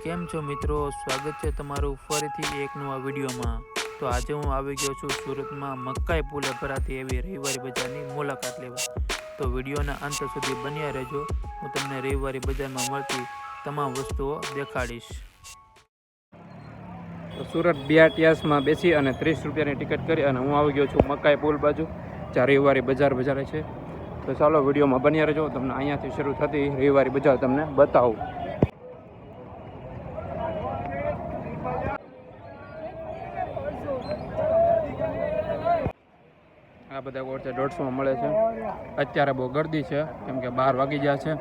કેમ છો મિત્રો? સ્વાગત છે તમારું ફરીથી એક નવા વિડીયોમાં. તો આજે હું આવી ગયો છું સુરતમાં મકાઈ પુલે ભરાતી એવી રવિવારી બજારની મુલાકાત લેવા. તો વિડીયોના અંત સુધી બન્યા રહેજો. હું તમને રવિવારી બજારમાં મળતી તમામ વસ્તુઓ દેખાડીશ. તો સુરત બીઆરટીએસમાં બેસી અને ત્રીસ રૂપિયાની ટિકિટ કરી અને હું આવી ગયો છું મકાઈ પુલ બાજુ, જ્યાં રવિવારી બજાર બજારે છે. તો ચાલો વિડીયોમાં બન્યા રહેજો. તમને અહીંયાથી શરૂ થતી રવિવારી બજાર તમને બતાવું. છે, દોઢસોમાં મળે છે. અત્યારે બહુ ગરદી છે, કેમ કે બાર વાગી ગયા છે.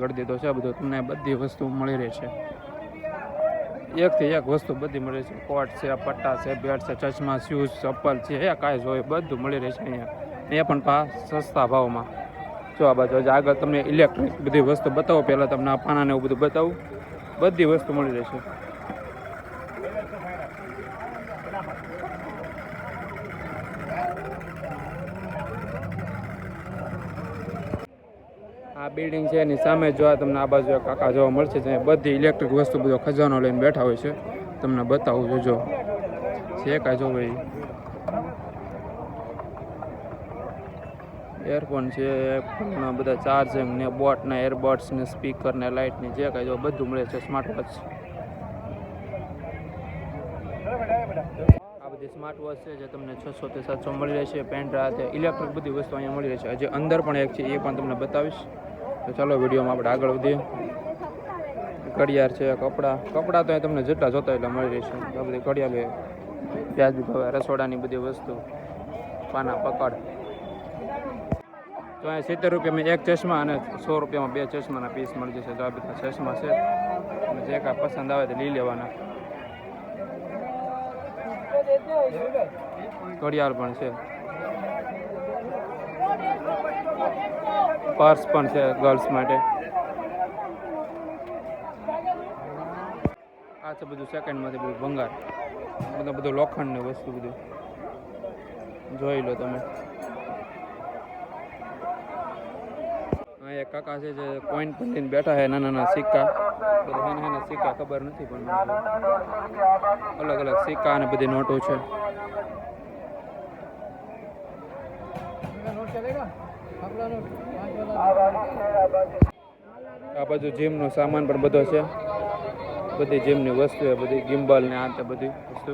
ગરદી તો છે બધું, તમને બધી વસ્તુ મળી રહે છે. એકથી એક વસ્તુ બધી મળી છે. કોટ છે, પટ્ટા છે બેટ છે, ચશ્મા શૂઝ ચપ્પલ છે એ કાંઈ જોઈએ બધું મળી રહે છે અહીંયા. એ પણ પા સસ્તા ભાવમાં. જો આ બાજુ આગળ તમને ઇલેક્ટ્રિક બધી વસ્તુ બતાવો. પહેલાં તમને આ પાનાને એવું બધું બતાવું. બધી વસ્તુ મળી રહેશે બિલ્ડિંગ છે, એની સામે જો તમને આ બાજુ કાકા જોવા મળશે, જે બધી ઇલેક્ટ્રિક વસ્તુ બધો ખજાનો લઈને બેઠા હોય છે. તમને બતાવું જોજો છે કાંઈ જો ભાઈ? એરફોન છે ઘણા બધા ચાર્જિંગ ને બોટ ને એરબડ્સ ને સ્પીકર ને લાઇટ ને જે કાંઈ જો બધું મળે છે સ્માર્ટ વોચ આ બધી સ્માર્ટ વોચ છે જે તમને છસો થી સાતસો મળી રહેશે પેન છે ઇલેક્ટ્રિક બધી વસ્તુ અહીંયા મળી રહેશે હજી અંદર પણ એક છે, એ પણ તમને બતાવીશ. તો ચાલો વિડીયોમાં આપણે આગળ વધીએ. ઘડિયાળ છે, કપડાં. કપડાં તો તમને જેટલા જોતા એટલા મળી રહેશે. આ બધી ઘડિયાળ વ્યાજબી ભાવે રસોડાની બધી વસ્તુ, પાના પકડ. તો અહીંયા સિત્તેર રૂપિયામાં એક ચશ્મા અને સો રૂપિયામાં બે ચશ્માના પીસ મળી જશે. તો આ બધા ચશ્મા છે. અને જે કાંઈ પસંદ આવે તે લઈ લેવાના. ઘડિયાળ પણ છે. પર્સ પણ છે ગર્લ્સ માટે. આ છે બધું સેકન્ડમાંથી બધું ભંગાર. બધું બધું લોખંડની વસ્તુ બધું. જોઈ લો તમે. એક કાકા છે જે કોઈન પણ લઈને બેઠા છે, નાના નાના સિક્કા. બધા નાના સિક્કા ખબર નથી પણ અલગ અલગ સિક્કા અને બધી નોટો છે. આ બાજુ જીમનો સામાન પણ બધો છે. બધી જીમની વસ્તુ છે, બધી ગિમ્બલ ને આ તે બધી વસ્તુ.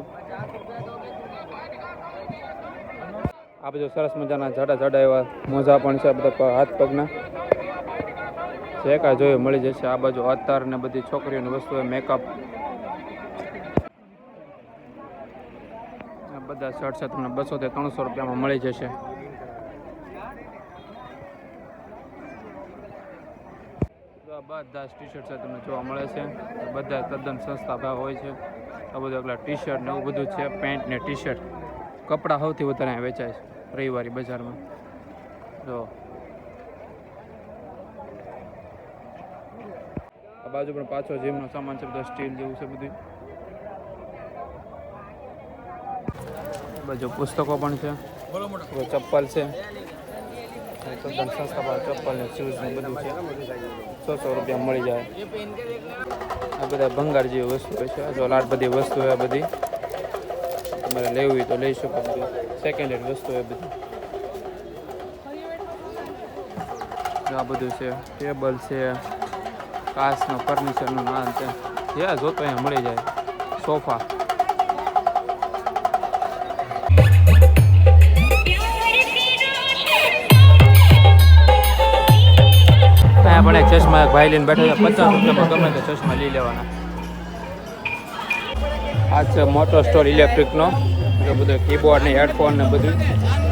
આ બધું સરસ મજાના જાડા જાડા એવા મોજા પણ છે, બધા હાથ પગના. જે કાંઈ જોઈએ મળી જશે. આ બાજુ અત્તર ને બધી છોકરીઓની વસ્તુ મેકઅપ બધા શર્ટ છે તમને બસો થી ત્રણસો રૂપિયામાં મળી જશે તો આ બધા ટી શર્ટ છે તમને જોવા મળે છે. બધા તદ્દન સસ્તા ભાવ હોય છે. આ બધું એકલા ટી શર્ટ ને એવું બધું છે, પેન્ટ ને ટી શર્ટ કપડાં સૌથી વધારે અહીંયા વેચાય છે, રવિવારી બજારમાં. જો. આ બાજુ પણ પાછો જીમનો સામાન છે, બધો સ્ટીલ જેવું છે બધું. બાજુ પુસ્તકો પણ છે. ચપ્પલ છે. ચપ્પલ ને શૂઝ ને બધું છે. છસો રૂપિયા મળી જાય. આ બધા ભંગાર જેવી વસ્તુ છે. જો લાટ બધી વસ્તુ હોય બધી. તમારે લેવી તો લઈ શકો બધું સેકન્ડ હેન્ડ વસ્તુ હોય બધી. આ બધું છે. ટેબલ છે. કાચનું ફર્નિચરનું નામ છે. જ્યાં જોતો અહીંયા મળી જાય. સોફા પણ એક ચશ્મા ભાઈ લઈને બેઠા છે પચાસ રૂપિયામાં ગમે તે ચશ્મા લઈ લેવાના. આ છે મોટો સ્ટોર ઇલેક્ટ્રિકનો. એ બધું કીબોર્ડ ને હેડફોન ને બધું.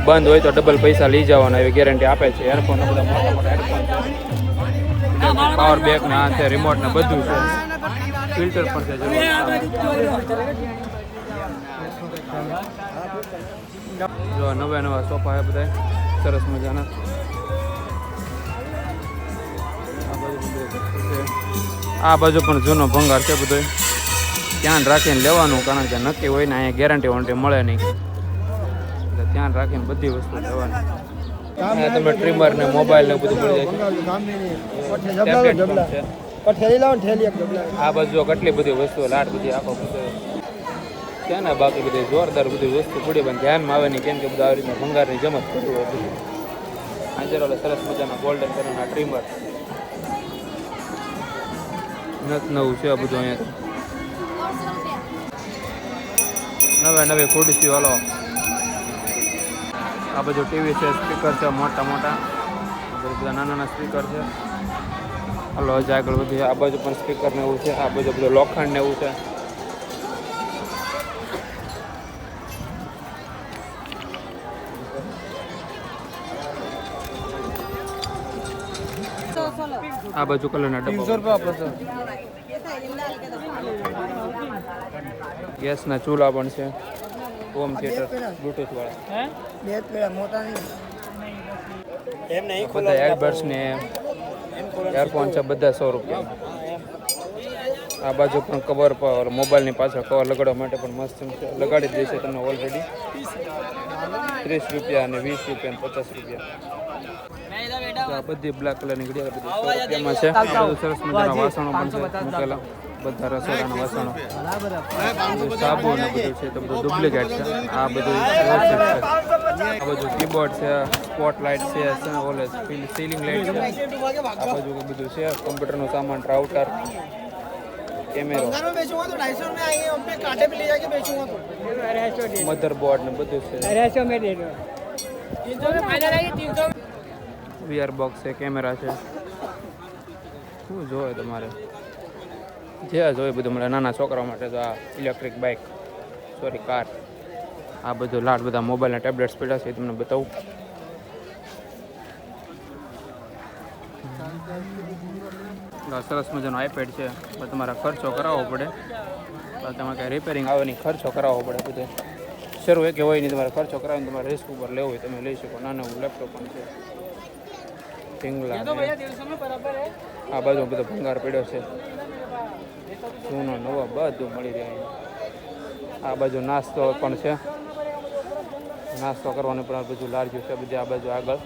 બંધ હોય તો ડબલ પૈસા લઈ જવાના, એવી ગેરંટી આપે છે. હેડફોન ને બધા મોટા મોટા હેડફોન પાવર બેક ને આ છે રિમોટ ને બધું છે. ફિલ્ટર પણ છે જો નવા નવા સોફા બધા સરસ મજાના. છે. આ બાજુ પણ જૂનો ભંગાર છે બધો. ધ્યાન રાખીને લેવાનું કારણ કે નક્કી હોય ને અહીંયા ગેરંટી વોરંટી મળે નહીં. એટલે ધ્યાન રાખીને બધી વસ્તુ લેવાની. તમે ટ્રીમર ને મોબાઈલ ને બધું મળી જાય. આ બાજુ કેટલી બધી વસ્તુઓ લાટ બધી આખો બધો. છે ને બાકી બધી જોરદાર બધી વસ્તુ પડી પણ ધ્યાનમાં આવે નહીં કેમ કે બધા આવી રીતના ભંગારની જમત કરવું હોય બધું. આજે સરસ મજાના ગોલ્ડન કલરના ટ્રીમર નવું છે આ બધું અહીંયા. નવે નવી ખુરશી વાલો આ બધું ટીવી છે, સ્પીકર છે, મોટા મોટા. બધા નાના નાના સ્પીકર છે. હલો, હજી આગળ વધી આ બાજુ પણ સ્પીકર ને એવું છે, આ બાજુ બધું લોખંડ ને એવું છે. આ બાજુ કલરના ડબ્બા રૂપિયા આપો ગેસના ચૂલા પણ છે. હોમ થિયેટર બ્લુટૂથ વાળા બે પેલા મોટા નહીં એમ નહીં બધા એરબડ્સ ને એરફોન છે બધા સો રૂપિયા. આ બાજુ પણ કવર પર મોબાઈલની પાછળ કવર લગાડવા માટે પણ મસ્ત છે. લગાડી દેશે તમને ઓલરેડી ત્રીસ રૂપિયા અને વીસ રૂપિયા અને પચાસ રૂપિયા. આ બધી બ્લેક કલર કલરની ઘડિયાળ બધી રૂપિયામાં છે. સરસ મજાના વાસણો પણ છે. મૂકેલા. બધા રસોડાના વાસણો. સાબુ ને બધું છે તો બધું ડુપ્લિકેટ છે. આ બધું આ બધું કીબોર્ડ છે. સ્પોટ સ્પોટલાઇટ છે ઓલે સીલિંગ લાઇટ છે. આ બધું બધું છે. કમ્પ્યુટરનો સામાન રાઉટર કેમેરો મધરબોર્ડ ને બધું છે. વીઆર બોક્સ છે કેમેરા છે. શું જોઈએ તમારે? જે જોઈએ બધું મળે નાના છોકરાઓ માટે તો આ ઇલેક્ટ્રિક બાઇક સોરી કાર આ બધું લાટ બધા મોબાઈલના ટેબ્લેટ્સ પડ્યા છે, એ તમને બતાવું. સરસ મજાનો આઈપેડ છે તમારે ખર્ચો કરાવવો પડે. તમારે કાંઈ રિપેરિંગ આવે નહીં, ખર્ચો કરાવવો પડે બધે. શરૂ એક હોય નહીં, તમારે ખર્ચો કરાવીને તમારે રિસ્ક ઉપર લેવો હોય, તમે લઈ શકો. નાનું લેપટોપ પણ છે. સિંગલા આ બાજુ બધો ભંગાર પડ્યો છે. જૂનો નવો બધું મળી રહ્યા આ બાજુ નાસ્તો પણ છે. નાસ્તો કરવાનું પણ બધું લાર્જું છે બધી આ બાજુ આગળ.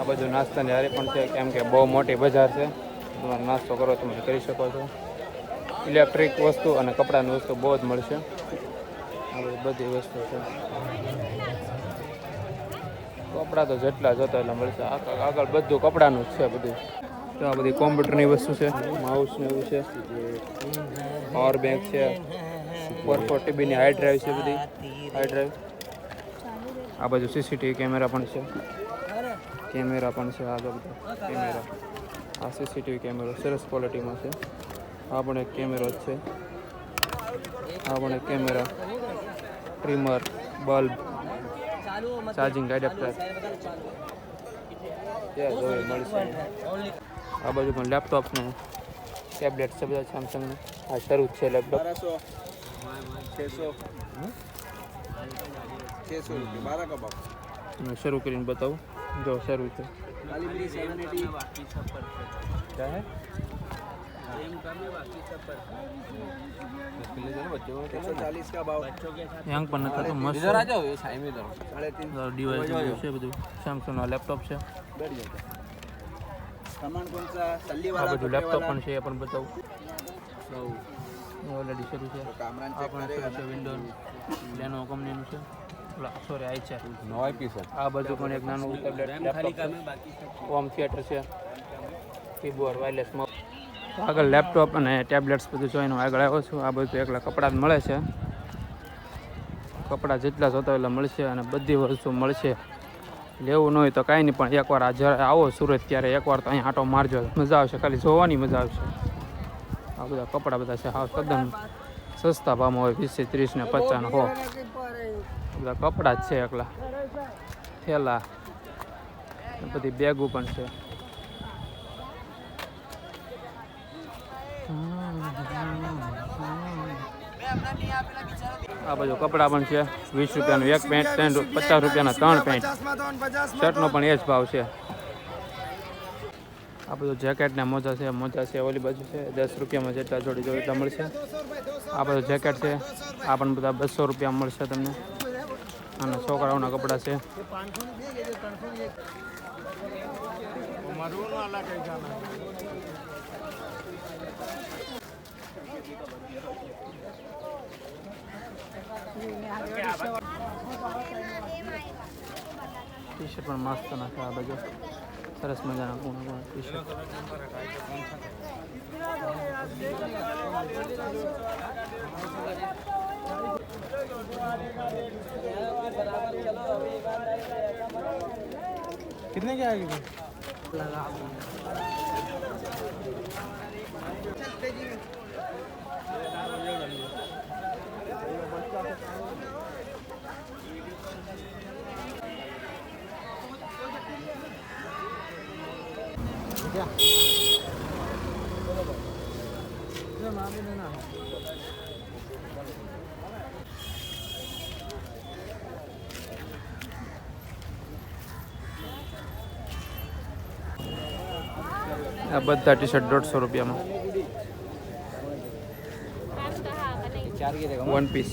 આ બાજુ નાસ્તાની હારી પણ છે. કેમ કે બહુ મોટી બજાર છે. તમારે નાસ્તો કરો તમે કરી શકો છો. ઇલેક્ટ્રિક વસ્તુ અને કપડાની વસ્તુ બહુ જ મળશે. આ બધી વસ્તુ છે. કપડાં તો જેટલા જોતા એટલા મળશે. આગળ બધું કપડાનું જ છે બધું. તો આ બધી કોમ્પ્યુટરની વસ્તુ છે. માઉસ ને એવું છે. પાવર બેંક છે. ફોર ફોર ટીબીની હાઈ ડ્રાઈવ છે બધી. હાઈ ડ્રાઈવ આ બાજુ સીસીટીવી કેમેરા પણ છે. કેમેરા પણ છે આગળ બધા કેમેરા આ સીસીટીવી કેમેરો સરસ ક્વોલિટીમાં છે. આ પણ એક કેમેરો જ છે. આ પણ એક camera trimmer bulb charging adapter आ बाजू लैपटॉप ने टेबलेट से बता सैमसंग आ शुरू है लैपटॉप मैं शुरू करीन बताऊँ जो शुरू थे क्या યંગ પણ નથી તો મસ્ત. ડિવાઇસ છે બધું. સેમસંગનો લેપટોપ છે. આ બધું લેપટોપ પણ છે એ પણ બતાવું. ઓલરેડી શરૂ છે. આ પણ શરૂ છે વિન્ડોઝ લેનો કંપનીનું છે. સોરી આઈ છે. નો આઈપી છે. આ બધું પણ એક નાનું ટેબ્લેટ લેપટોપ હોમ થિયેટર છે. કીબોર્ડ વાયરલેસ માઉસ આગળ લેપટોપ અને ટેબ્લેટ્સ બધું જોઈને હું આગળ આવ્યો છું. આ બધું એકલા કપડાં જ મળે છે. કપડાં જેટલા જોતા એટલા મળશે અને બધી વસ્તુ મળશે. લેવું ન હોય તો કાંઈ નહીં, પણ એકવાર આ જ્યારે આવો સુરત ત્યારે એકવાર તો અહીં આટો મારજો. મજા આવશે, ખાલી જોવાની મજા આવશે. આ બધા કપડાં બધા છે, હા તદ્દન સસ્તા ભાવમાં હોય વીસથી ત્રીસ ને પચાસ હો. બધા કપડાં જ છે એકલા. થેલા. બધી બેગો પણ છે. આ બાજુ કપડાં પણ છે. વીસ રૂપિયાનું એક પેન્ટ, ત્રણ પચાસ રૂપિયાના ત્રણ પેન્ટ. શર્ટનો પણ એ જ ભાવ છે. આ બધું જેકેટ મોજા છે મોજા છે, ઓલી બાજુ છે. દસ રૂપિયામાં જેટલા જોડી જોઈએ એટલા મળશે. આ બધું જેકેટ છે. આ પણ બધા બસો રૂપિયા મળશે તમને. અને છોકરાઓના કપડાં છે. ટી શર્ટ પણ મસ્ત નાખે આ બાજુ સરસ મજાના પૂર્ણ પૂર્ણ ટી શર્ટ कितने की आएगी આ બધા ટી શર્ટ દોઢસો રૂપિયામાં. વન પીસ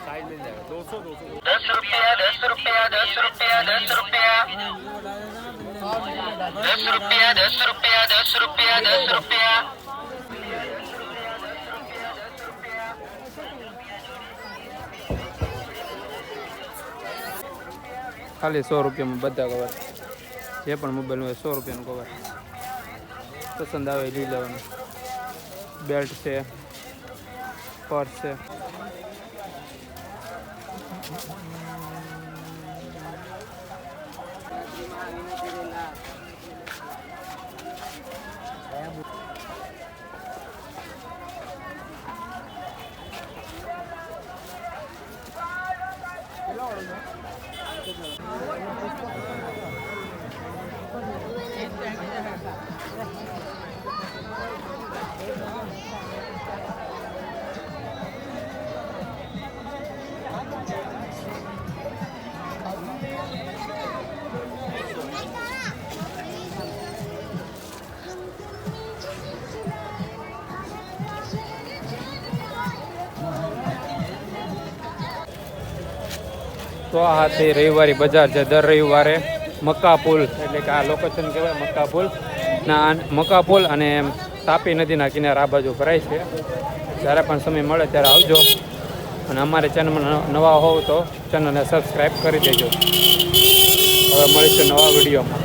એ. ખાલી સો રૂપિયામાં બધા કવર જે પણ મોબાઈલ હોય સો રૂપિયાનું કવર પસંદ આવે એ લઈ લેવાનું બેલ્ટ છે પર્સ છે one. તો હાથી રવિવારી બજાર છે દર રવિવારે મક્કા પુલ એટલે કે આ લોકેશન કહેવાય મક્કા પુલ ના મક્કા પુલ અને તાપી નદીના કિનારે આ બાજુ ભરાય છે. જ્યારે પણ સમય મળે ત્યારે આવજો. અને અમારે ચેનલમાં નવા હોવ તો ચેનલને સબસ્ક્રાઈબ કરી દેજો. હવે મળીશું નવા વિડીયોમાં.